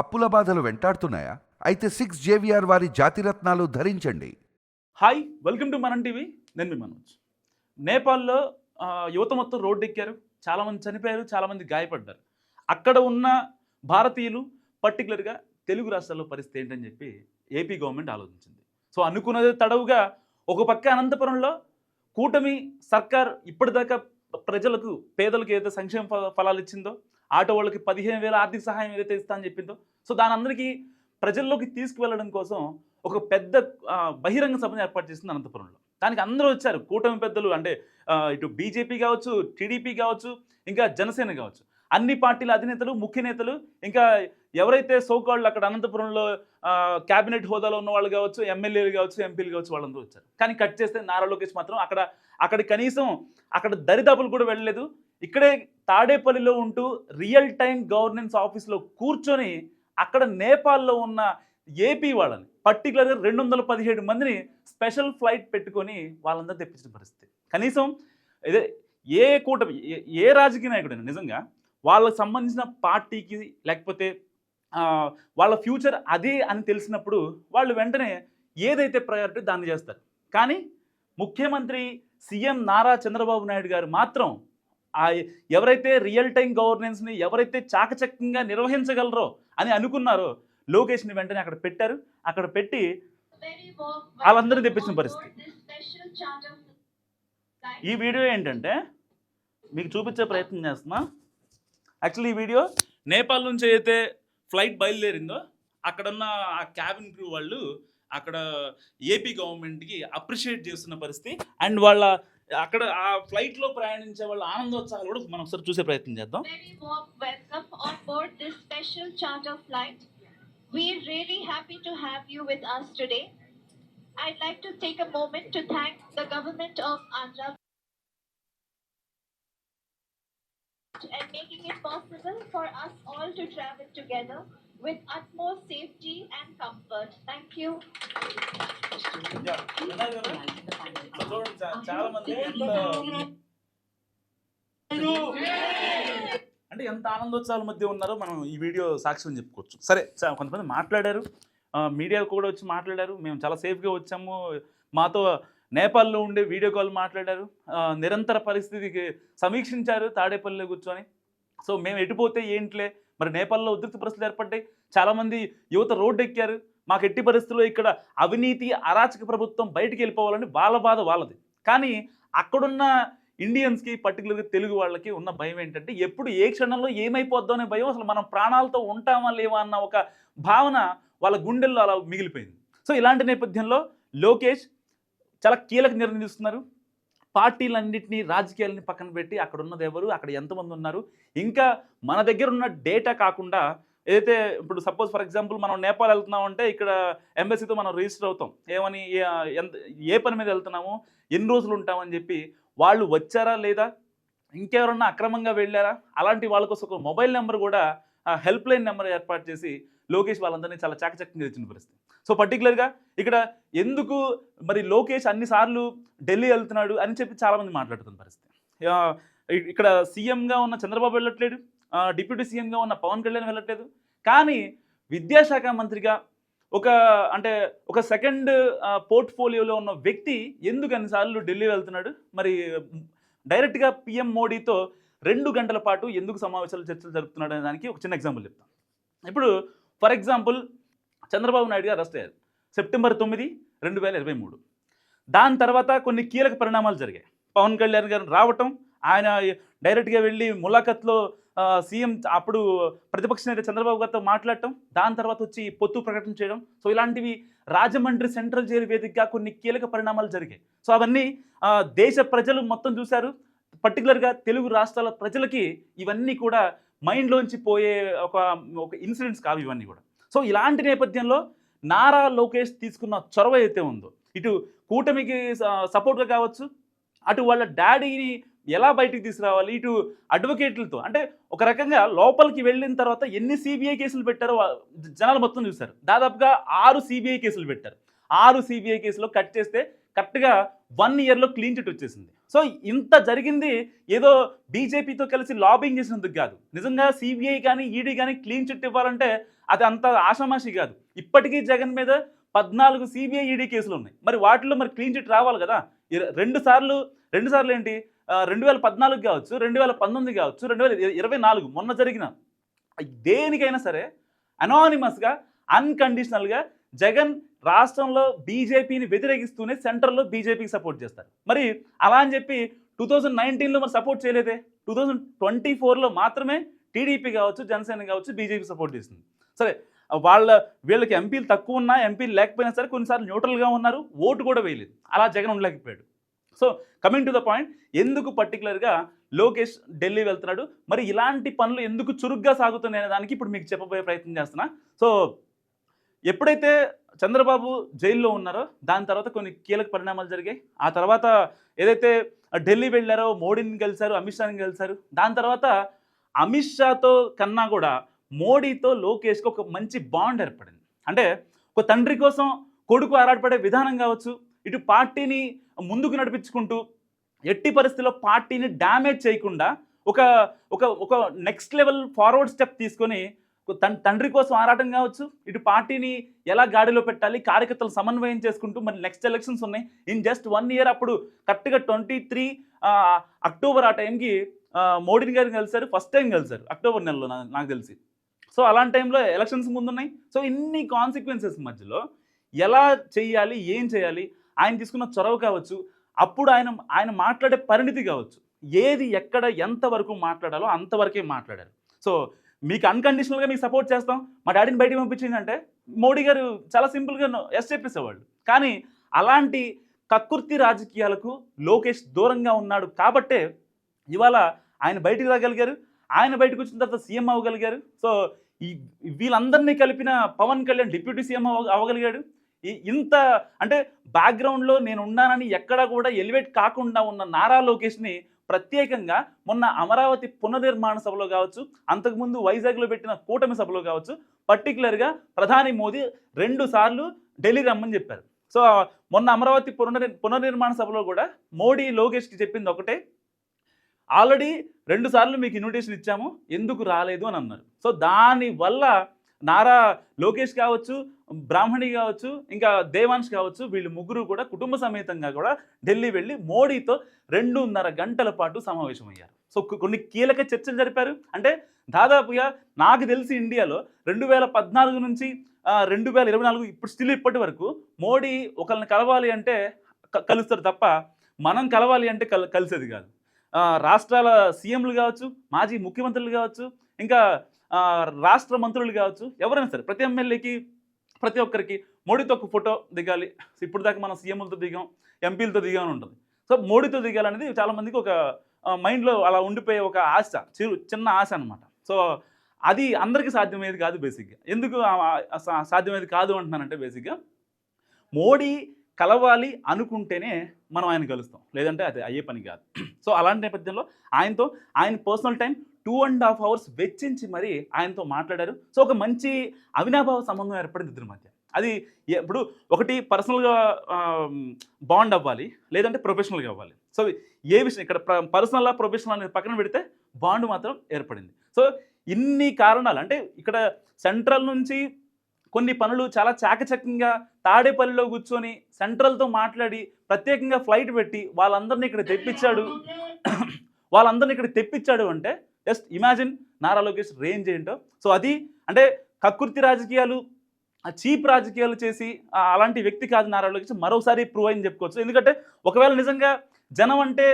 అప్పుల బాధలు వెంటాడుతున్నాయా? అయితే సిక్స్ జేవిఆర్ వారి జాతిరత్నాలు ధరించండి. Hi welcome to Manam TV నేను మీ మనోజ్. నేపాల్లో యువత మొత్తం రోడ్డు ఎక్కారు చాలామంది చనిపోయారు చాలామంది గాయపడ్డారు. అక్కడ ఉన్న భారతీయులు పర్టికులర్గా తెలుగు రాష్ట్రాల్లో పరిస్థితి ఏంటని చెప్పి ఏపీ గవర్నమెంట్ ఆలోచించింది. సో అనుకున్నది తడవుగా ఒక పక్క అనంతపురంలో కూటమి సర్కార్ ఇప్పటిదాకా ప్రజలకు పేదలకు ఏదైతే సంక్షేమ ఫలాలు ఇచ్చిందో ఆటో వాళ్ళకి పదిహేను వేల ఆర్థిక సహాయం ఏదైతే ఇస్తా అని చెప్పిందో సో దాని అందరికీ ప్రజల్లోకి తీసుకువెళ్ళడం కోసం ఒక పెద్ద బహిరంగ సభను ఏర్పాటు చేసింది అనంతపురంలో. దానికి అందరూ వచ్చారు. కూటమి పెద్దలు అంటే ఇటు బీజేపీ కావచ్చు టీడీపీ కావచ్చు ఇంకా జనసేన కావచ్చు. అన్ని పార్టీల అధినేతలు ముఖ్య నేతలు ఇంకా ఎవరైతే సోకాళ్ళు అక్కడ అనంతపురంలో క్యాబినెట్ హోదాలో ఉన్న వాళ్ళు కావచ్చు ఎమ్మెల్యేలు కావచ్చు ఎంపీలు కావచ్చు వాళ్ళందరూ వచ్చారు. కానీ కట్ చేస్తే నారా లోకేష్ మాత్రం అక్కడ అక్కడ కనీసం అక్కడ దరిదాపులు కూడా వెళ్ళలేదు. ఇక్కడే తాడేపల్లిలో ఉంటూ రియల్ టైం గవర్నెన్స్ ఆఫీస్లో కూర్చొని అక్కడ నేపాల్లో ఉన్న ఏపీ వాళ్ళని పర్టికులర్గా రెండు వందల పదిహేడు మందిని స్పెషల్ ఫ్లైట్ పెట్టుకొని వాళ్ళందరూ తెప్పించిన పరిస్థితి. కనీసం ఇదే ఏ కూటమి ఏ- ఏ రాజకీయ నాయకుడైనా నిజంగా వాళ్ళకు సంబంధించిన పార్టీకి లేకపోతే వాళ్ళ ఫ్యూచర్ అదే అని తెలిసినప్పుడు వాళ్ళు వెంటనే ఏదైతే ప్రయారిటీ దాన్ని చేస్తారు. కానీ ముఖ్యమంత్రి సీఎం నారా చంద్రబాబు నాయుడు గారు మాత్రం ఎవరైతే రియల్ టైం గవర్నెన్స్ని ఎవరైతే చాకచక్యంగా నిర్వహించగలరో అని అనుకున్నారో లోకేష్ని వెంటనే అక్కడ పెట్టారు. అక్కడ పెట్టి వాళ్ళందరినీ తెప్పించిన పరిస్థితి. ఈ వీడియో ఏంటంటే మీకు చూపించే ప్రయత్నం చేస్తున్నా. యాక్చువల్లీ ఈ వీడియో నేపాల్ నుంచి అయితే ఫ్లైట్ బయలుదేరిందో అక్కడున్న ఆ క్యాబిన్ క్రూ వాళ్ళు అక్కడ ఏపీ గవర్నమెంట్కి అప్రిషియేట్ చేస్తున్న పరిస్థితి. అండ్ వాళ్ళ అక్కడ ఆ ఫ్లైట్లో ప్రయాణించే వాళ్ళ ఆనందోత్సాహాలు కూడా మనం ఒకసారి చూసే ప్రయత్నం చేద్దాం Very warm welcome on board this special charter flight. We're really happy to have you with us today. I'd like to take a moment to thank the government of Andhra and making it possible for us all to travel together with utmost safety and comfort. Thank you. చూడండి చా- చాలా మంది అంటే ఎంత ఆనందోత్సవాల మధ్య ఉన్నారో మనం ఈ వీడియో సాక్ష్యం చెప్పుకోవచ్చు. సరే కొంతమంది మాట్లాడారు. మీడియా కూడా వచ్చి మాట్లాడారు. మేము చాలా సేఫ్గా వచ్చాము. మాతో నేపాల్లో ఉండే వీడియో కాల్ మాట్లాడారు. నిరంతర పరిస్థితికి సమీక్షించారు తాడేపల్లిలో కూర్చొని. సో మేము ఎటుపోతే ఏంట్లే? మరి నేపాల్లో ఉద్రిక్త పరిస్థితులు ఏర్పడ్డాయి. చాలామంది యువత రోడ్డు ఎక్కారు మాకు ఎట్టి పరిస్థితుల్లో ఇక్కడ అవినీతి అరాచక ప్రభుత్వం బయటికి వెళ్ళిపోవాలని వాళ్ళ బాధ వాళ్ళది. కానీ అక్కడున్న ఇండియన్స్కి పర్టికులర్గా తెలుగు వాళ్ళకి ఉన్న భయం ఏంటంటే ఎప్పుడు ఏ క్షణంలో ఏమైపోద్దో అనే భయం అసలు మనం ప్రాణాలతో ఉంటామా లేవా అన్న ఒక భావన వాళ్ళ గుండెల్లో అలా మిగిలిపోయింది. సో ఇలాంటి నేపథ్యంలో లోకేష్ చాలా కీలక నిర్ణయం తీసుకున్నారు. పార్టీలన్నింటినీ రాజకీయాలని పక్కన పెట్టి అక్కడ ఉన్నది ఎవరు అక్కడ ఎంతమంది ఉన్నారు. ఇంకా మన దగ్గర ఉన్న డేటా కాకుండా ఏదైతే ఇప్పుడు సపోజ్ ఫర్ ఎగ్జాంపుల్ మనం నేపాల్ వెళ్తున్నామంటే ఇక్కడ ఎంబసీతో మనం రిజిస్టర్ అవుతాం. ఏమని ఏ- ఎంత ఏ పని మీద వెళ్తున్నాము ఎన్ని రోజులు ఉంటామని చెప్పి వాళ్ళు వచ్చారా లేదా ఇంకెవరన్నా అక్రమంగా వెళ్ళారా? అలాంటి వాళ్ళ కోసం ఒక మొబైల్ నెంబర్ కూడా హెల్ప్ లైన్ నెంబర్ ఏర్పాటు చేసి లోకేష్ వాళ్ళందరినీ చాలా చాకచక్యంగా ఇచ్చిన పరిస్థితి. సో పర్టికులర్గా ఇక్కడ ఎందుకు మరి లోకేష్ అన్నిసార్లు ఢిల్లీ వెళ్తున్నాడు అని చెప్పి చాలామంది మాట్లాడుతున్న పరిస్థితి. ఇక్కడ సీఎంగా ఉన్న చంద్రబాబు వెళ్ళట్లేడు. డిప్యూటీ సీఎంగా ఉన్న పవన్ కళ్యాణ్ వెళ్ళట్లేదు. కానీ విద్యాశాఖ మంత్రిగా ఒక అంటే ఒక సెకండ్ పోర్ట్ఫోలియోలో ఉన్న వ్యక్తి ఎందుకు అన్నిసార్లు ఢిల్లీ వెళ్తున్నాడు? మరి డైరెక్ట్గా పిఎం మోడీతో రెండు గంటల పాటు ఎందుకు సమావేశాలు చర్చలు జరుపుతున్నాడు అనే దానికి ఒక చిన్న ఎగ్జాంపుల్ చెప్తాను ఇప్పుడు ఫర్ ఎగ్జాంపుల్ చంద్రబాబు నాయుడు గారు అరెస్ట్ అయ్యారు. సెప్టెంబర్ తొమ్మిది రెండు వేల ఇరవై మూడు. దాని తర్వాత కొన్ని కీలక పరిణామాలు జరిగాయి. పవన్ కళ్యాణ్ గారు రావటం ఆయన డైరెక్ట్గా వెళ్ళి ములాఖత్లో సీఎం అప్పుడు ప్రతిపక్ష నేత చంద్రబాబు గారితో మాట్లాడటం దాని తర్వాత వచ్చి పొత్తు ప్రకటన చేయడం. సో ఇలాంటివి రాజమండ్రి సెంట్రల్ జైలు వేదికగా కొన్ని కీలక పరిణామాలు జరిగాయి. సో అవన్నీ దేశ ప్రజలు మొత్తం చూశారు. పర్టికులర్గా తెలుగు రాష్ట్రాల ప్రజలకి ఇవన్నీ కూడా మైండ్లోంచి పోయే ఒక ఒక ఇన్సిడెంట్స్ కావు ఇవన్నీ కూడా. సో ఇలాంటి నేపథ్యంలో నారా లోకేష్ తీసుకున్న చొరవ అయితే ఉందో ఇటు కూటమికి సపోర్ట్గా కావచ్చు అటు వాళ్ళ డాడీని ఎలా బయటికి తీసుకురావాలి? ఇటు అడ్వకేట్లతో అంటే ఒక రకంగా లోపలికి వెళ్ళిన తర్వాత ఎన్ని సిబిఐ కేసులు పెట్టారో జనాలు మొత్తం చూశారు. దాదాపుగా ఆరు సిబిఐ కేసులు పెట్టారు. ఆరు సిబిఐ కేసులో కట్ చేస్తే కరెక్ట్గా వన్ ఇయర్లో క్లీన్ చిట్ వచ్చేసింది. సో ఇంత జరిగింది ఏదో బీజేపీతో కలిసి లాబింగ్ చేసినందుకు కాదు. నిజంగా సిబిఐ కానీ ఈడీ కానీ క్లీన్ చిట్ ఇవ్వాలంటే అది అంత ఆషామాషి కాదు. ఇప్పటికీ జగన్ మీద పద్నాలుగు సిబిఐ ఈడీ కేసులు ఉన్నాయి. మరి వాటిలో మరి క్లీన్ చిట్ రావాలి కదా? రెండు సార్లు రెండు సార్లు ఏంటి? రెండు వేల పద్నాలుగు కావచ్చు రెండు వేల పంతొమ్మిది కావచ్చు రెండు వేల ఇరవై నాలుగు మొన్న జరిగిన దేనికైనా సరే అనానిమస్గా అన్కండిషనల్గా జగన్ రాష్ట్రంలో బీజేపీని వ్యతిరేకిస్తూనే సెంటర్లో బీజేపీకి సపోర్ట్ చేస్తారు. మరి అలా అని చెప్పి టూ థౌజండ్ నైన్టీన్లో మరి సపోర్ట్ చేయలేదే? టూ థౌజండ్ ట్వంటీ ఫోర్లో మాత్రమే టీడీపీ కావచ్చు జనసేన కావచ్చు బీజేపీ సపోర్ట్ చేస్తుంది సరే వాళ్ళ వీళ్ళకి ఎంపీలు తక్కువ ఉన్నా ఎంపీలు లేకపోయినా సరే కొన్నిసార్లు న్యూట్రల్గా ఉన్నారు ఓటు కూడా వేయలేదు. అలా Jagan ఉండలేకపోయాడు. So coming to the point ఎందుకు పర్టికులర్గా లోకేష్ ఢిల్లీ వెళ్తున్నాడు? మరి ఇలాంటి పనులు ఎందుకు చురుగ్గా సాగుతున్నాయి అనే దానికి ఇప్పుడు మీకు చెప్పబోయే ప్రయత్నం చేస్తున్నా. సో ఎప్పుడైతే చంద్రబాబు జైల్లో ఉన్నారో దాని తర్వాత కొన్ని కీలక పరిణామాలు జరిగాయి. ఆ తర్వాత ఏదైతే ఢిల్లీ వెళ్ళారో మోడీని కలిశారు అమిత్ షాని కలిశారు దాని తర్వాత అమిత్ షాతో కన్నా కూడా మోడీతో లోకేష్కి ఒక మంచి బాండ్ ఏర్పడింది. అంటే ఒక తండ్రి కోసం కొడుకు ఆరాటపడే విధానం కావచ్చు ఇటు పార్టీని ముందుకు నడిపించుకుంటూ ఎట్టి పరిస్థితుల్లో పార్టీని డ్యామేజ్ చేయకుండా ఒక ఒక ఒక నెక్స్ట్ లెవెల్ ఫార్వర్డ్ స్టెప్ తీసుకొని తన తండ్రి కోసం ఆరాటం కావచ్చు ఇటు పార్టీని ఎలా గాడిలో పెట్టాలి కార్యకర్తలు సమన్వయం చేసుకుంటూ మరి నెక్స్ట్ ఎలక్షన్స్ ఉన్నాయి. ఇన్ జస్ట్ వన్ ఇయర్ అప్పుడు కరెక్ట్గా ట్వంటీ త్రీ అక్టోబర్ ఆ టైంకి మోడీని గారిని కలిశారు ఫస్ట్ టైం కలిశారు అక్టోబర్ నెలలో నా- నాకు తెలిసి. సో అలాంటి టైంలో ఎలక్షన్స్ ముందున్నాయి. సో ఇన్ని కాన్సిక్వెన్సెస్ మధ్యలో ఎలా చేయాలి ఏం చేయాలి ఆయన తీసుకున్న చొరవ కావచ్చు అప్పుడు ఆయన ఆయన మాట్లాడే పరిణితి కావచ్చు. ఏది ఎక్కడ ఎంతవరకు మాట్లాడాలో అంతవరకే మాట్లాడారు. సో మీకు అన్కండిషనల్గా మీకు సపోర్ట్ చేస్తాం. మా డాడీని బయటికి పంపించిందంటే మోడీ గారు చాలా సింపుల్గా ఎస్ చెప్పేసేవాళ్ళు. కానీ అలాంటి కక్కుర్తి రాజకీయాలకు లోకేష్ దూరంగా ఉన్నాడు కాబట్టే ఇవాళ ఆయన బయటికి రాగలిగారు. ఆయన బయటకు వచ్చిన తర్వాత సీఎం అవ్వగలిగారు. సో ఈ వీళ్ళందరినీ కలిపిన పవన్ కళ్యాణ్ డిప్యూటీ సీఎం అవ్వగలిగాడు. ఇంత అంటే బ్యాక్గ్రౌండ్లో నేను ఉన్నానని ఎక్కడా కూడా ఎలివేట్ కాకుండా ఉన్న నారా లోకేష్ని ప్రత్యేకంగా మొన్న అమరావతి పునర్నిర్మాణ సభలో కావచ్చు అంతకుముందు వైజాగ్లో పెట్టిన కూటమి సభలో కావచ్చు పర్టికులర్గా ప్రధాని మోదీ రెండు సార్లు ఢిల్లీ రమ్మని చెప్పారు. సో మొన్న అమరావతి పునర్ పునర్నిర్మాణ సభలో కూడా మోడీ లోకేష్కి చెప్పింది ఒకటే ఆల్రెడీ రెండు సార్లు మీకు ఇన్విటేషన్ ఇచ్చాము ఎందుకు రాలేదు అని అన్నారు. సో దానివల్ల నారా లోకేష్ కావచ్చు బ్రాహ్మణి కావచ్చు ఇంకా దేవాంశ్ కావచ్చు వీళ్ళు ముగ్గురు కూడా కుటుంబ సమేతంగా కూడా ఢిల్లీ వెళ్ళి మోడీతో రెండున్నర గంటల పాటు సమావేశమయ్యారు. సో కొన్ని కీలక చర్చలు జరిపారు. అంటే దాదాపుగా నాకు తెలిసి ఇండియాలో రెండు వేల పద్నాలుగు నుంచి రెండు వేల ఇరవై నాలుగు ఇప్పుడు స్టిల్ ఇప్పటి వరకు మోడీ ఒకరిని కలవాలి అంటే కలుస్తారు తప్ప మనం కలవాలి అంటే కల్ కలిసేది కాదు. రాష్ట్రాల సీఎంలు కావచ్చు మాజీ ముఖ్యమంత్రులు కావచ్చు ఇంకా రాష్ట్ర మంత్రులు కావచ్చు ఎవరైనా సరే ప్రతి ఎమ్మెల్యేకి ప్రతి ఒక్కరికి మోడీతో ఒక ఫోటో దిగాలి. ఇప్పుడు దాకా మనం సీఎంలతో దిగాం ఎంపీలతో దిగాం ఉంటుంది. సో మోడీతో దిగాలనేది చాలామందికి ఒక మైండ్లో అలా ఉండిపోయే ఒక ఆశ చిరు చిన్న ఆశ అనమాట సో అది అందరికీ సాధ్యమయ్యేది కాదు బేసిక్గా. ఎందుకు సా- సాధ్యమయ్యేది కాదు అంటున్నానంటే బేసిక్గా మోడీ కలవాలి అనుకుంటేనే మనం ఆయన కలుస్తాం. లేదంటే అది అయ్యే పని కాదు. సో అలాంటి నేపథ్యంలో ఆయనతో ఆయన personal time two and half hours వెచ్చించి మరీ ఆయనతో మాట్లాడారు. సో ఒక మంచి అవినాభావ సంబంధం ఏర్పడింది ఇద్దరి మధ్య. అది ఇప్పుడు ఒకటి పర్సనల్గా బాండ్ అవ్వాలి లేదంటే ప్రొఫెషనల్గా అవ్వాలి. సో ఏ విషయం ఇక్కడ పర్సనల్ ప్రొఫెషనల్ అనేది పక్కన పెడితే బాండ్ మాత్రం ఏర్పడింది. సో ఇన్ని కారణాలు అంటే ఇక్కడ సెంట్రల్ నుంచి కొన్ని పనులు చాలా చాకచక్యంగా తాడేపల్లిలో కూర్చొని సెంట్రల్తో మాట్లాడి ప్రత్యేకంగా ఫ్లైట్ పెట్టి వాళ్ళందరినీ ఇక్కడ తెప్పించాడు. వాళ్ళందరినీ ఇక్కడ తెప్పించాడు అంటే just imagine Nara Lokesh range ఏంటో. సో అది అంటే కక్కుర్తి రాజకీయాలు చీప్ రాజకీయాలు చేసి అలాంటి వ్యక్తి కాదు నారా లోకేష్. మరోసారి ప్రూవ్ అయింది చెప్పుకోవచ్చు. ఎందుకంటే ఒకవేళ నిజంగా జనం అంటే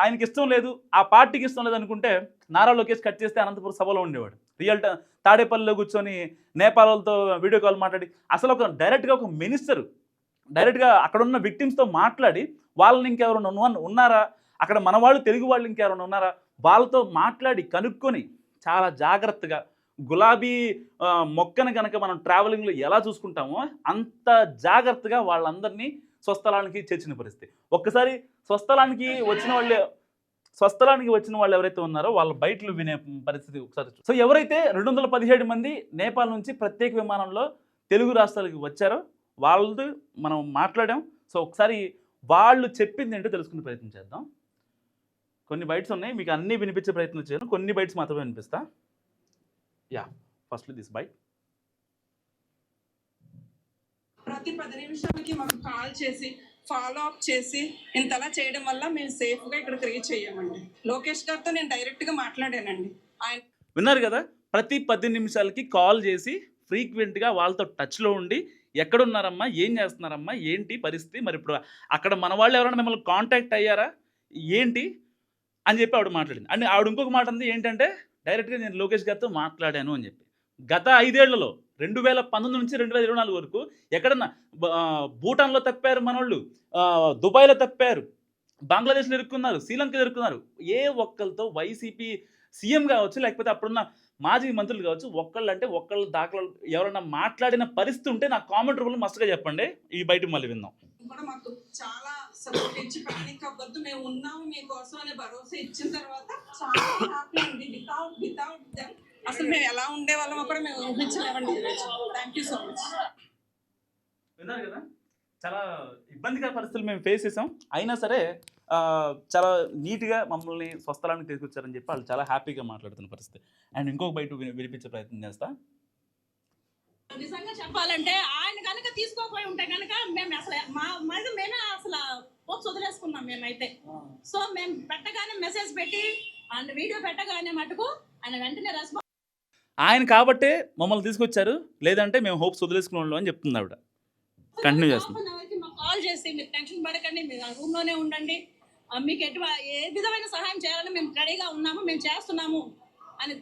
ఆయనకి ఇష్టం లేదు ఆ పార్టీకి ఇష్టం లేదు అనుకుంటే నారా లోకేష్ కట్ చేస్తే అనంతపురం సభలో ఉండేవాడు. రియల్ తాడేపల్లిలో కూర్చొని నేపాల్తో వీడియో కాల్ మాట్లాడి అసలు ఒక డైరెక్ట్గా ఒక మినిస్టర్ డైరెక్ట్గా అక్కడ ఉన్న విక్టిమ్స్తో మాట్లాడి వాళ్ళని ఇంకెవరైనా ఉన్నారా? అక్కడ మన వాళ్ళు తెలుగు వాళ్ళు ఇంకెవరైనా ఉన్నారా? వాళ్ళతో మాట్లాడి కనుక్కొని చాలా జాగ్రత్తగా గులాబీ మొక్కను కనుక మనం ట్రావెలింగ్లో ఎలా చూసుకుంటామో అంత జాగ్రత్తగా వాళ్ళందరినీ స్వస్థలానికి చేర్చిన పరిస్థితి. ఒక్కసారి స్వస్థలానికి వచ్చిన వాళ్ళే స్వస్థలానికి వచ్చిన వాళ్ళు ఎవరైతే ఉన్నారో వాళ్ళ బయటలు వినే పరిస్థితి ఒకసారి సో ఎవరైతే రెండు వందల పదిహేడు మంది నేపాల్ నుంచి ప్రత్యేక విమానంలో తెలుగు రాష్ట్రాలకు వచ్చారో వాళ్ళతో మనం మాట్లాడాం. సో ఒకసారి వాళ్ళు చెప్పింది ఏంటో తెలుసుకునే ప్రయత్నం చేద్దాం. కొన్ని బైట్స్ ఉన్నాయి. మీకు అన్నీ వినిపించే ప్రయత్నం చేయను. కొన్ని బైట్స్ మాత్రమే వినిపిస్తా. Yeah first this byte. ప్రతి పది నిమిషాలకి మాకు కాల్ చేసి ఫాలో అప్ చేసి ఇంతలా చేయడం వల్ల మేము సేఫ్గా ఇక్కడికి రీచ్ అయ్యామండి లోకేష్ గారితో నేను డైరెక్ట్గా మాట్లాడానండి. ఆయన విన్నారు కదా? ప్రతి పది నిమిషాలకి కాల్ చేసి ఫ్రీక్వెంట్గా వాళ్ళతో టచ్లో ఉండి ఎక్కడున్నారమ్మా? ఏం చేస్తున్నారమ్మా? ఏంటి పరిస్థితి? మరి ఇప్పుడు అక్కడ మన వాళ్ళు ఎవరైనా మిమ్మల్ని కాంటాక్ట్ అయ్యారా? ఏంటి? అని చెప్పి ఆవిడ మాట్లాడింది. అండ్ ఆవిడ ఇంకొక మాట అంది ఏంటంటే డైరెక్ట్గా నేను లోకేష్ గారితో మాట్లాడాను అని చెప్పి. గత ఐదేళ్ళలో రెండు వేల పంతొమ్మిది నుంచి రెండు వేల ఇరవై నాలుగు వరకు ఎక్కడన్నా భూటాన్లో తప్పారు మనోళ్ళు దుబాయ్లో తప్పారు బంగ్లాదేశ్లో ఇరుక్కున్నారు శ్రీలంకలో ఇరుక్కున్నారు. ఏ ఒక్కరితో వైసీపీ సీఎం కావచ్చు లేకపోతే అప్పుడున్న మాజీ మంత్రులు కావచ్చు ఒక్కళ్ళు అంటే ఒక్కళ్ళు దాఖలు ఎవరైనా మాట్లాడిన పరిస్థితి ఉంటే నా కామెంట్ రూపంలో మస్తుగా చెప్పండి. ఈ బయట మళ్ళీ విందాం. కూడా మాకు చాలా సపోర్ట్ ఇచ్చి పానిక్ అవ్వద్దు మేము ఉన్నాము మీకోసం అనే భరోసా ఇచ్చిన తర్వాత చాలా హ్యాపీ అండి వితౌట్ వితౌట్ దెమ్ అసలు మేము ఎలా ఉండే వాళ్ళమో కూడా మేము ఊహించలేమండి. థ్యాంక్ యూ సో మచ్ విన్నారు కదా? చాలా ఇబ్బందికర పరిస్థితులు మేము ఫేస్ చేసాం. అయినా సరే చాలా నీట్గా మమ్మల్ని స్వస్థలానికి తీసుకొచ్చారని చెప్పి వాళ్ళు చాలా హ్యాపీగా మాట్లాడుతున్న పరిస్థితి. అండ్ ఇంకొక బయట విని- వినిపించే ప్రయత్నం చేస్తా. నిజంగా చెప్పాలంటే ఆయన కనుక తీసుకోపోయి ఉంటే కనుక మేము అసలు మా మరి మేమే అసలు పోక్స్ వదిలేసుకున్నాం మేమైతే. సో మేము పెట్టగానే మెసేజ్ పెట్టి అండ్ వీడియో పెట్టగానే మటుకు ఆయన వెంటనే రెస్పాన్స్ ఆయన కాబట్టే మమ్మల్ని తీసుకొచ్చారు. లేదంటే మేము హోప్స్ వదిలేసుకునే వాళ్ళం అని చెప్తుంది ఆవిడ. చేస్తున్నాం. మాకు కాల్ చేసి మీరు టెన్షన్ పడకండి మీరు ఆ రూమ్లోనే ఉండండి. మీకు ఎటు ఏ విధమైన సహాయం చేయాలని మేము రెడీగా ఉన్నాము మేము చేస్తున్నాము అని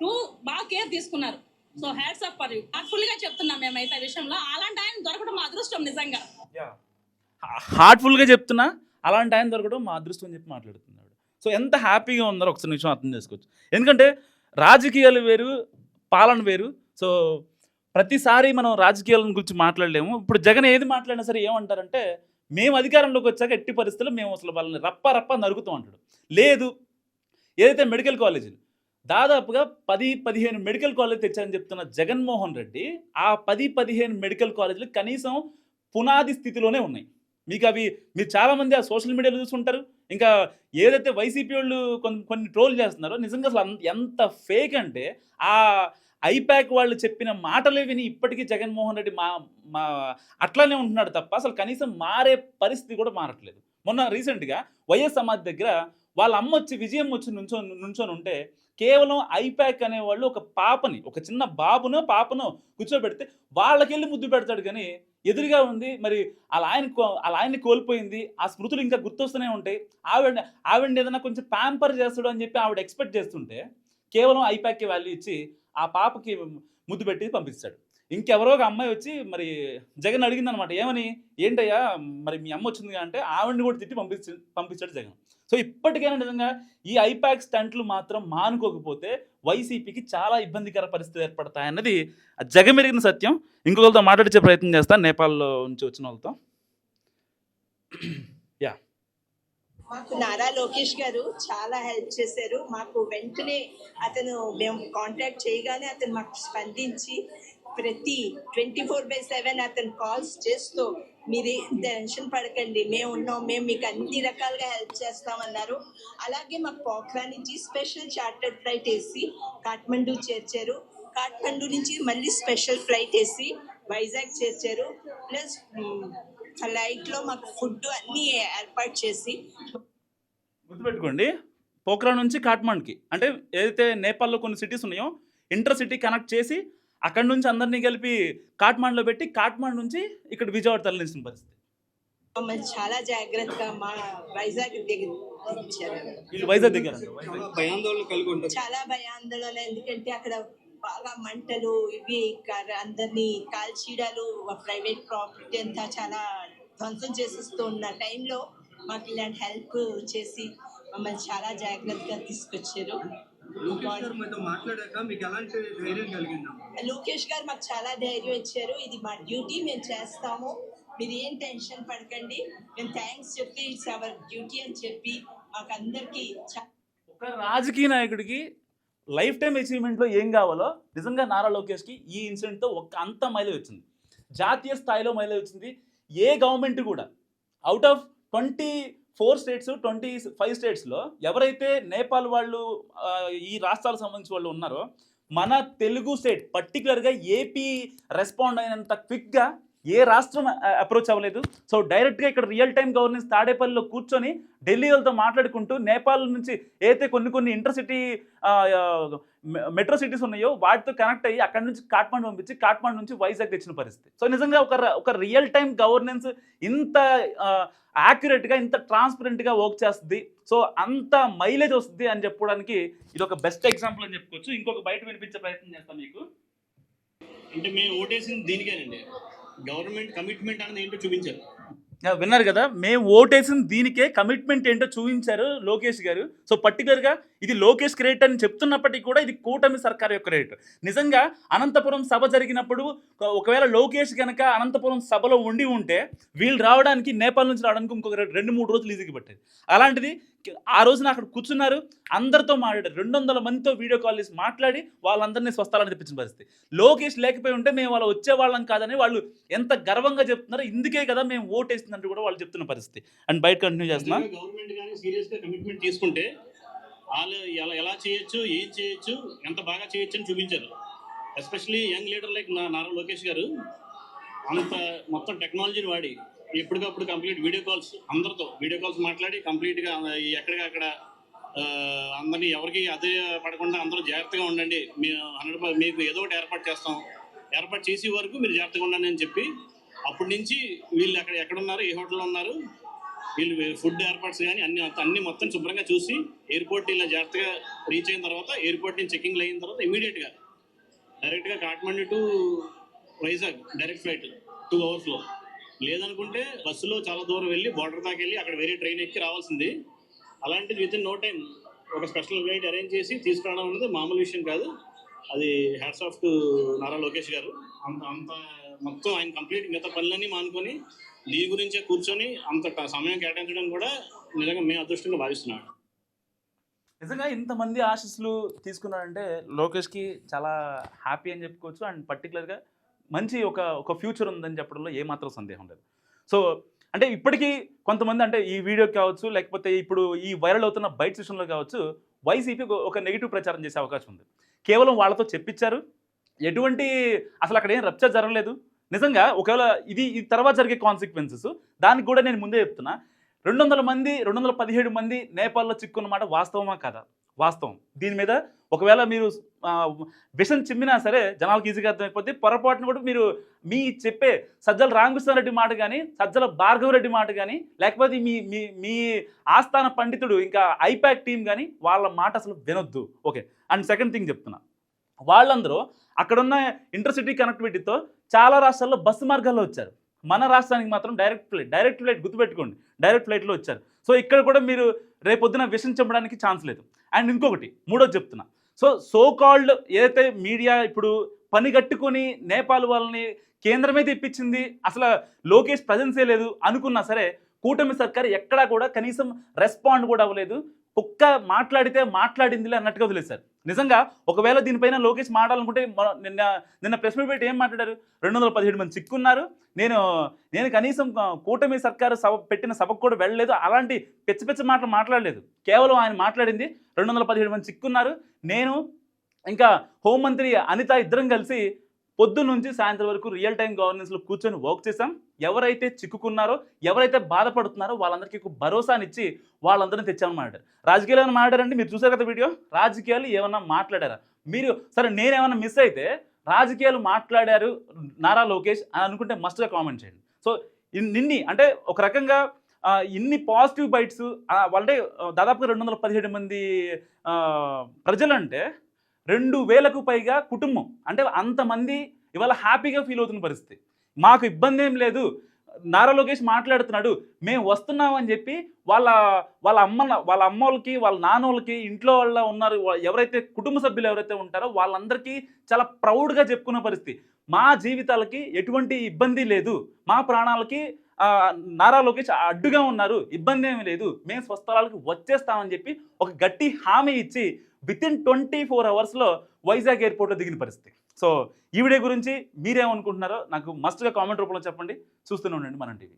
టూ బాగా కేర్ తీసుకున్నారు. So hats up for you హార్ట్ఫుల్గా చెప్తున్నాం మేమైతే ఆ విషయంలో. అలాంటి ఆయన దొరకడం మా అదృష్టం నిజంగా. హార్ట్ఫుల్గా చెప్తున్నా అలాంటి ఆయన దొరకడం మా అదృష్టం అని చెప్పి మాట్లాడుతున్నాడు. సో ఎంత హ్యాపీగా ఉందో ఒకసారి నిమిషం అర్థం చేసుకోవచ్చు. ఎందుకంటే రాజకీయాలు వేరు పాలన వేరు. సో ప్రతిసారి మనం రాజకీయాలను గురించి మాట్లాడలేము. ఇప్పుడు జగన్ ఏది మాట్లాడినా సరే ఏమంటారంటే మేము అధికారంలోకి వచ్చాక ఎట్టి పరిస్థితుల్లో మేము అసలు వాళ్ళని రప్ప రప్ప నరుకుతాం అంటాడు. లేదు ఏదైతే మెడికల్ కాలేజీలు దాదాపుగా పది పదిహేను మెడికల్ కాలేజ్ తెచ్చారని చెప్తున్న జగన్మోహన్ రెడ్డి ఆ పది పదిహేను మెడికల్ కాలేజీలు కనీసం పునాది స్థితిలోనే ఉన్నాయి. మీకు అవి మీరు చాలామంది ఆ సోషల్ మీడియాలో చూసుకుంటారు ఇంకా ఏదైతే వైసీపీ వాళ్ళు కొన్ని కొన్ని ట్రోల్ చేస్తున్నారో నిజంగా అసలు ఎంత ఫేక్ అంటే ఆ ఐప్యాక్ వాళ్ళు చెప్పిన మాటలే విని ఇప్పటికీ జగన్మోహన్ రెడ్డి మా మా అట్లానే ఉంటున్నాడు తప్ప అసలు కనీసం మారే పరిస్థితి కూడా మారట్లేదు. మొన్న రీసెంట్గా వైఎస్ సమాధి దగ్గర వాళ్ళ అమ్మ వచ్చి విజయం వచ్చి నుంచో నుంచొని ఉంటే కేవలం ఐప్యాక్ అనేవాళ్ళు ఒక పాపని ఒక చిన్న బాబునో పాపనో కూర్చోబెడితే వాళ్ళకెళ్ళి ముద్దు పెడతాడు కానీ ఎదురుగా ఉంది మరి అలా ఆయన అలా ఆయన్ని కోల్పోయింది ఆ స్మృతులు ఇంకా గుర్తొస్తూనే ఉంటాయి. ఆవిడ ఆవిడని ఏదైనా కొంచెం ప్యాంపర్ చేస్తాడు అని చెప్పి ఆవిడ ఎక్స్పెక్ట్ చేస్తుంటే కేవలం ఐప్యాక్కి వాల్యూ ఇచ్చి ఆ పాపకి ముద్దు పెట్టి పంపిస్తాడు. ఇంకెవరో ఒక అమ్మాయి వచ్చి మరి జగన్ అడిగింది అనమాట ఏమని? ఏంటయ్యా? మరి మీ అమ్మ వచ్చింది అంటే ఆవిడని కూడా తిట్టి పంపించి పంపించాడు జగన్. సో ఇప్పటికైనా నిజంగా ఈ ఐపాక్ స్టంట్లు మాత్రం మానుకోకపోతే వైసీపీకి చాలా ఇబ్బందికర పరిస్థితి ఏర్పడతాయన్నది జగమెరిగిన సత్యం. ఇంకొకరితో మాట్లాడించే ప్రయత్నం చేస్తాను నేపాల్లో నుంచి వచ్చిన వాళ్ళతో. యా. నారా లోకేష్ గారు చాలా హెల్ప్ చేశారు. మాకు వెంటనే అతను మేము కాంటాక్ట్ చేయగానే అతను మాకు స్పందించి ప్రతి ట్వంటీ ఫోర్ బై సెవెన్ అతను కాల్స్ చేస్తూ మీరు టెన్షన్ పడకండి మేము ఉన్నాం మేము మీకు అన్ని రకాలుగా హెల్ప్ చేస్తామన్నారు. అలాగే మాకు పోఖ్రా నుంచి స్పెషల్ చార్టర్డ్ ఫ్లైట్ వేసి కాఠ్మండూ చేర్చారు. కాఠ్మండూ నుంచి మళ్ళీ స్పెషల్ ఫ్లైట్ వేసి వైజాగ్ చేర్చారు. ప్లస్ ఫ్లైట్లో మాకు ఫుడ్ అన్నీ ఏర్పాటు చేసి గుర్తుపెట్టుకోండి పోఖ్రా నుంచి కాఠ్మండ్కి. అంటే ఏదైతే నేపాల్లో కొన్ని సిటీస్ ఉన్నాయో ఇంటర్ సిటీ కనెక్ట్ చేసి అక్కడి నుంచి అందరినీ కలిపి కాఠ్మండ్లో పెట్టి కాఠ్మండ్ నుంచి ఇక్కడ విజయవాడ తరలించిన పరిస్థితి. మమ్మల్ని చాలా జాగ్రత్తగా మా వైజాగ్ దగ్గర వైజాగ్ దగ్గర? చాలా భయాందోళన ఎందుకంటే అక్కడ బాగా మంటలు ఇవి అందరినీ కాల్చీడాలు ప్రైవేట్ ప్రాపర్టీ అంతా చాలా ధ్వంసం చేసేస్తూ ఉన్న టైంలో మాకు ఇలాంటి హెల్ప్ చేసి మమ్మల్ని చాలా జాగ్రత్తగా తీసుకొచ్చారు. లోకేష్ గారు మీతో మాట్లాడాక మీకు ఎలాంటి ధైర్యం కలిగిందమ్మా లోకేష్ గారు మాకు చాలా ధైర్యం ఇచ్చారు. ఇది మా డ్యూటీ మేము చేస్తాము. మీరు ఏం టెన్షన్ పడకండి. మేము థ్యాంక్స్ చెప్పి ఇట్స్ అవర్ డ్యూటీ అని చెప్పి మాకు అందరికీ చా- ఒక రాజకీయ నాయకుడికి లైఫ్ టైం అచీవ్మెంట్లో ఏం కావాలో నిజంగా నారా లోకేష్కి ఈ ఇన్సిడెంట్తో ఒక అంత మైలేజ్ వచ్చింది. జాతీయ స్థాయిలో మైలేజ్ వచ్చింది. ఏ గవర్నమెంట్ కూడా out of twenty four states twenty five స్టేట్స్లో ఎవరైతే నేపాల్ వాళ్ళు ఈ రాష్ట్రాలకు సంబంధించిన వాళ్ళు ఉన్నారో మన తెలుగు స్టేట్ పర్టికులర్గా ఏపీ రెస్పాండ్ అయినంత క్విక్గా ఏ రాష్ట్రం అప్రోచ్ అవ్వలేదు. సో డైరెక్ట్గా ఇక్కడ రియల్ టైం గవర్నెన్స్ తాడేపల్లిలో కూర్చొని ఢిల్లీ వాళ్ళతో మాట్లాడుకుంటూ నేపాల్ నుంచి ఏదైతే కొన్ని కొన్ని ఇంటర్సిటీ మెట్రో సిటీస్ ఉన్నాయో వాటితో కనెక్ట్ అయ్యి అక్కడ నుంచి కాట్మాండ్ పంపించి కాట్మాండ్ నుంచి వైజాగ్ తెచ్చిన పరిస్థితి. సో నిజంగా ఒక ఒక రియల్ టైం గవర్నెన్స్ ఇంత యాక్యురేట్గా ఇంత ట్రాన్స్పరెంట్గా వర్క్ చేస్తుంది. సో అంత మైలేజ్ వస్తుంది అని చెప్పడానికి ఇది ఒక బెస్ట్ ఎగ్జాంపుల్ అని చెప్పుకోవచ్చు. ఇంకొక బయట వినిపించే ప్రయత్నం చేస్తాం మీకు. అంటే మేము ఓటేసింది దీనికేనండి. గవర్నమెంట్ కమిట్మెంట్ అనేది ఏంటో చూపించారు. విన్నారు కదా మేము ఓటేసిన దీనికే కమిట్మెంట్ ఏంటో చూపించారు లోకేష్ గారు. సో పర్టికులర్గా ఇది లోకేష్ క్రెడిట్ అని చెప్తున్నప్పటికీ కూడా ఇది కూటమి సర్కార్ యొక్క క్రెడిట్ నిజంగా అనంతపురం సభ జరిగినప్పుడు ఒకవేళ లోకేష్ కనుక అనంతపురం సభలో ఉండి ఉంటే వీళ్ళు రావడానికి నేపాల్ నుంచి రావడానికి ఇంకొక రెండు మూడు రోజులు ఈజీగా పట్టేది. అలాంటిది ఆ రోజున అక్కడ కూర్చున్నారు. అందరితో మాట్లాడారు. రెండు వందల మందితో వీడియో కాల్ చేసి మాట్లాడి వాళ్ళందరినీ స్వస్థలాన్ని తెప్పించిన పరిస్థితి. లోకేష్ లేకపోయి ఉంటే మేము వాళ్ళు వచ్చే వాళ్ళం కాదని వాళ్ళు ఎంత గర్వంగా చెప్తున్నారో ఇందుకే కదా మేము ఓటేస్తుందంటూ కూడా వాళ్ళు చెప్తున్న పరిస్థితి. అండ్ బయట కంటిన్యూ చేస్తున్నాం. గవర్నమెంట్ కానీ కమిట్మెంట్ తీసుకుంటే వాళ్ళు ఎలా ఎలా చేయొచ్చు ఏం చేయొచ్చు ఎంత బాగా చేయొచ్చు అని చూపించారు. ఎస్పెషలీ యంగ్ లీడర్ లైక్ నా నారా లోకేష్ గారు అంత మొత్తం టెక్నాలజీని వాడి ఎప్పటికప్పుడు కంప్లీట్ వీడియో కాల్స్ అందరితో వీడియో కాల్స్ మాట్లాడి కంప్లీట్గా ఎక్కడికక్కడ అందరినీ ఎవరికి అదే పడకుండా అందరూ జాగ్రత్తగా ఉండండి. మేము హండ్రెడ్ మీకు ఏదో ఒకటి ఏర్పాటు చేస్తాం. ఏర్పాటు చేసే వరకు మీరు జాగ్రత్తగా ఉండండి అని చెప్పి అప్పటి నుంచి వీళ్ళు అక్కడ ఎక్కడ ఉన్నారు ఏ హోటల్లో ఉన్నారు వీళ్ళు ఫుడ్ ఏర్పాట్స్ కానీ అన్ని అన్ని మొత్తం శుభ్రంగా చూసి ఎయిర్పోర్ట్ ఇలా జాగ్రత్తగా రీచ్ అయిన తర్వాత ఎయిర్పోర్ట్ నుంచి చెకింగ్ అయిన తర్వాత ఇమీడియట్గా డైరెక్ట్గా Kathmandu to Vizag direct flight two అవర్స్లో లేదనుకుంటే బస్సులో చాలా దూరం వెళ్ళి బార్డర్ దాకా వెళ్ళి అక్కడ వేరే ట్రైన్ ఎక్కి రావాల్సింది. అలాంటిది విత్ ఇన్ నో టైం ఒక స్పెషల్ ఫ్లైట్ అరేంజ్ చేసి తీసుకురావడం అనేది మామూలు విషయం కాదు. అది hats off to Nara Lokesh garu. అంత అంత మొత్తం ఆయన కంప్లీట్ మిగతా పనులన్నీ మానుకొని దీని గురించే కూర్చొని అంత సమయం కేటాయించడం కూడా నిజంగా మేము అదృష్టంగా భావిస్తున్నాం నిజంగా ఇంతమంది ఆశీస్సులు తీసుకున్నారంటే లోకేష్కి చాలా హ్యాపీ అని చెప్పుకోవచ్చు. అండ్ పర్టికులర్గా మంచి ఒక ఒక ఫ్యూచర్ ఉందని చెప్పడంలో ఏమాత్రం సందేహం లేదు. సో అంటే ఇప్పటికీ కొంతమంది అంటే ఈ వీడియో కావచ్చు లేకపోతే ఇప్పుడు ఈ వైరల్ అవుతున్న బయట సెషన్లో కావచ్చు వైసీపీ ఒక- ఒక నెగిటివ్ ప్రచారం చేసే అవకాశం ఉంది. కేవలం వాళ్ళతో చెప్పించారు ఎటువంటి అసలు అక్కడ ఏం రప్చర్ జరగలేదు. నిజంగా ఒకవేళ ఇది ఈ తర్వాత జరిగే కాన్సిక్వెన్సెస్ దానికి కూడా నేను ముందే చెప్తున్నా. రెండు వందల మంది రెండు వందల పదిహేడు మంది నేపాల్లో చిక్కున్నమాట వాస్తవమా కదా? వాస్తవం. దీని మీద ఒకవేళ మీరు విషం చిమ్మినా సరే జనాలకు ఈజీగా అర్థమైపోతే పొరపాటున కూడా మీరు మీ చెప్పే సజ్జల రామకృష్ణారెడ్డి మాట కానీ సజ్జల భార్గవరెడ్డి మాట కానీ లేకపోతే మీ మీ మీ ఆస్థాన పండితుడు ఇంకా ఐపాక్ టీం కానీ వాళ్ళ మాట అసలు వినొద్దు. ఓకే. అండ్ సెకండ్ థింగ్ చెప్తున్నా. వాళ్ళందరూ అక్కడున్న ఇంటర్సిటీ కనెక్టివిటీతో చాలా రాష్ట్రాల్లో బస్సు మార్గాల్లో వచ్చారు. మన రాష్ట్రానికి మాత్రం డైరెక్ట్ ఫ్లైట్ డైరెక్ట్ ఫ్లైట్ గుర్తుపెట్టుకోండి డైరెక్ట్ ఫ్లైట్లో వచ్చారు. సో ఇక్కడ కూడా మీరు రేపొద్దున విషం చెప్పడానికి ఛాన్స్ లేదు. అండ్ ఇంకొకటి మూడోది చెప్తున్నా. సో సో కాల్డ్ ఏదైతే మీడియా ఇప్పుడు పని కట్టుకొని నేపాల్ వాళ్ళని కేంద్రమే తెప్పించింది అసలు లోకేష్ ప్రజెన్సే లేదు అనుకున్నా సరే కూటమి సర్కార్ ఎక్కడా కూడా కనీసం రెస్పాండ్ కూడా అవ్వలేదు. కుక్క మాట్లాడితే మాట్లాడిందిలే అన్నట్టుగా వదిలేశారు. నిజంగా ఒకవేళ దీనిపైన లోకేష్ మాట్లాడాలనుకుంటే నిన్న నిన్న ప్రెస్ మీట్ పెట్టి ఏం మాట్లాడారు? రెండు వందల పదిహేడు మంది చిక్కున్నారు. నేను నేను కనీసం కూటమి సర్కారు సభ పెట్టిన సభకు కూడా వెళ్ళలేదు. అలాంటి పిచ్చ పిచ్చ మాటలు మాట్లాడలేదు. కేవలం ఆయన మాట్లాడింది రెండు వందల పదిహేడు మంది చిక్కున్నారు. నేను ఇంకా హోంమంత్రి అనిత ఇద్దరం కలిసి పొద్దున్న నుంచి సాయంత్రం వరకు రియల్ టైం గవర్నెన్స్లో కూర్చొని వర్క్ చేశాం. ఎవరైతే చిక్కుకున్నారో ఎవరైతే బాధపడుతున్నారో వాళ్ళందరికీ ఒక భరోసానిచ్చి వాళ్ళందరినీ తెచ్చామన్నమాట రాజకీయాలు ఏమైనా మాట్లాడారండి? మీరు చూసారు కదా వీడియో? రాజకీయాలు ఏమన్నా మాట్లాడారా? మీరు సరే నేనేమన్నా మిస్ అయితే రాజకీయాలు మాట్లాడారు నారా లోకేష్ అని అనుకుంటే మస్ట్గా కామెంట్ చేయండి. సో నిన్ని అంటే ఒక రకంగా ఇన్ని పాజిటివ్ బైట్స్ వాళ్ళే దాదాపుగా రెండు వందల పదిహేడు మంది ప్రజలంటే రెండు వేలకు పైగా కుటుంబం అంటే అంతమంది ఇవాళ హ్యాపీగా ఫీల్ అవుతున్న పరిస్థితి. మాకు ఇబ్బంది ఏం లేదు. నారా లోకేష్ మాట్లాడుతున్నాడు. మేము వస్తున్నామని చెప్పి వాళ్ళ వాళ్ళ అమ్మ వాళ్ళ అమ్మోళ్ళకి వాళ్ళ నాన్నోళ్ళకి ఇంట్లో వాళ్ళ ఉన్నారు ఎవరైతే కుటుంబ సభ్యులు ఎవరైతే ఉంటారో వాళ్ళందరికీ చాలా ప్రౌడ్గా చెప్పుకున్న పరిస్థితి. మా జీవితాలకి ఎటువంటి ఇబ్బంది లేదు. మా ప్రాణాలకి నారా లోకేష్ అడ్డుగా ఉన్నారు. ఇబ్బంది ఏమీ లేదు. మేము స్వస్థలాలకు వచ్చేస్తామని చెప్పి ఒక గట్టి హామీ ఇచ్చి విత్ ఇన్ ట్వంటీ ఫోర్ అవర్స్లో వైజాగ్ ఎయిర్పోర్ట్లో దిగిన పరిస్థితి. సో ఈ వీడియో గురించి మీరేమనుకుంటున్నారో నాకు మస్ట్గా కామెంట్ రూపంలో చెప్పండి. చూస్తూనే ఉండండి మనం టీవీ.